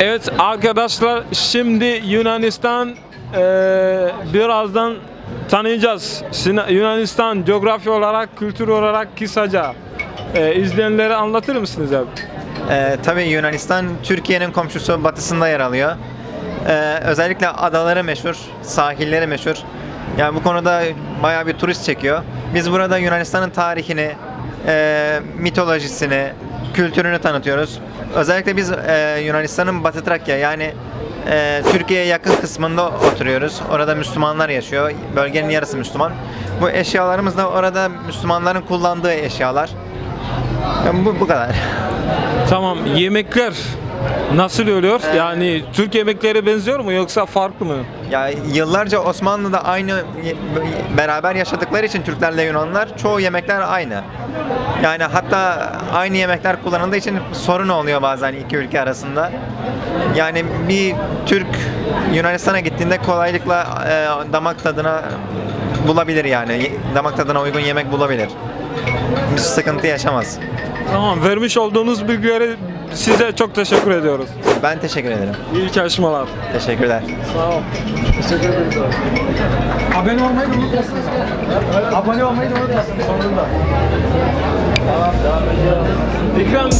Evet arkadaşlar şimdi Yunanistan eee, birazdan tanıyacağız. Yunanistan coğrafya olarak, kültür olarak kısaca eee, izleyenlere anlatır mısınız abi? Ee, tabii Yunanistan Türkiye'nin komşusu batısında yer alıyor. Ee, özellikle adaları meşhur, sahilleri meşhur. Yani bu konuda bayağı bir turist çekiyor. Biz burada Yunanistan'ın tarihini, e, mitolojisini, kültürünü tanıtıyoruz. Özellikle biz e, Yunanistan'ın Batı Trakya yani e, Türkiye'ye yakın kısmında oturuyoruz. Orada Müslümanlar yaşıyor. Bölgenin yarısı Müslüman. Bu eşyalarımız da orada Müslümanların kullandığı eşyalar. Yani bu, bu kadar. Tamam yemekler nasıl oluyor? Yani Türk yemekleri benziyor mu yoksa farklı mı? Ya yıllarca Osmanlı'da aynı beraber yaşadıkları için Türklerle Yunanlar çoğu yemekler aynı. Yani hatta aynı yemekler kullanıldığı için sorun oluyor bazen iki ülke arasında. Yani bir Türk Yunanistan'a gittiğinde kolaylıkla e, damak tadına bulabilir yani. Damak tadına uygun yemek bulabilir. Bir sıkıntı yaşamaz. Tamam vermiş olduğunuz bilgileri size çok teşekkür ediyoruz. Ben teşekkür ederim. İyi çalışmalar. Teşekkürler. Sağ ol. Abone olmayı da unutmasınız. Abone olmayı da unutmasınız sonunda. İkram